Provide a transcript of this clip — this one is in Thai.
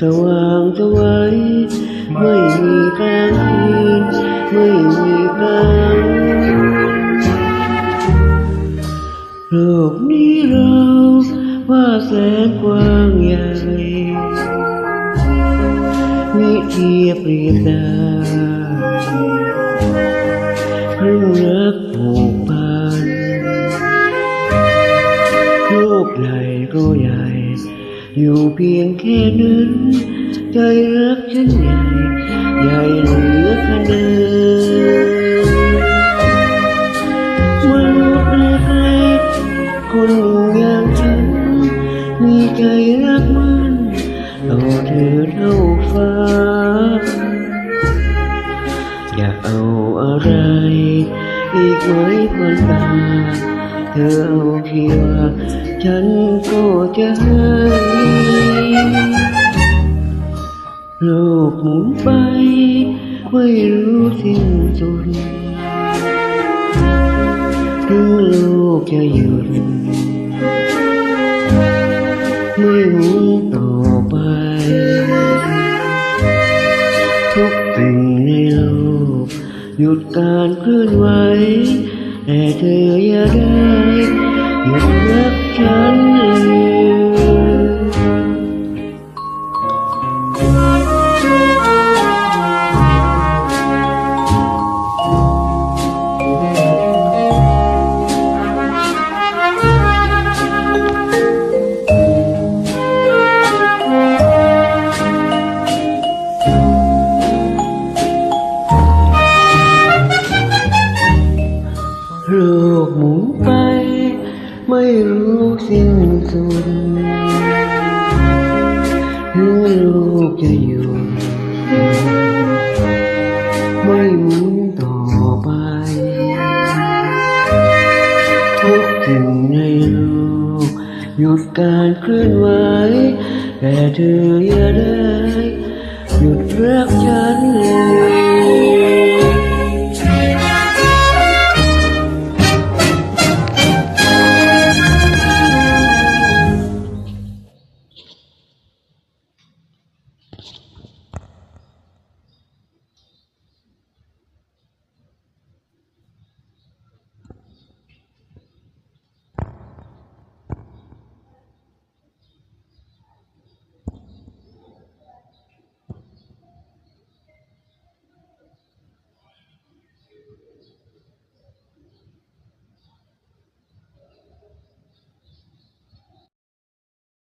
สว่างสวัยไม่มีกลางคืนไม่มีกลางโลกนี้เราว่าแสนกว้างใหญ่มิเทียบเรียบได้เพื่อรักผูกพันโลกใหญ่ก็ใหญ่ อยู่เพียงแค่นั้นใจรักฉันใหญ่ใหญ่เหลือขนาดมนุษย์เล็กๆคนอย่างฉัน มีใจรักมันต่อเธอเท่าฟ้า อยากเอาอะไร อีกไหมคนตา เธอเอาเพียงว่าฉันก็จะให้โลกหมุนไป ไม่รู้สิ้นสุดถึงโลกจะหยุดไม่หมุนต่อไป ทุกสิ่งในโลก หยุดการเคลื่อนไหว แต่เธออย่ โลกหมุนไป ไม่รู้สิ้นสุดถึงโลกจะหยุดไม่หมุนต่อไป ทุกสิ่งในโลกหยุดการเคลื่อนไหวแต่เธออย่าได้ หยุดรักฉันเลย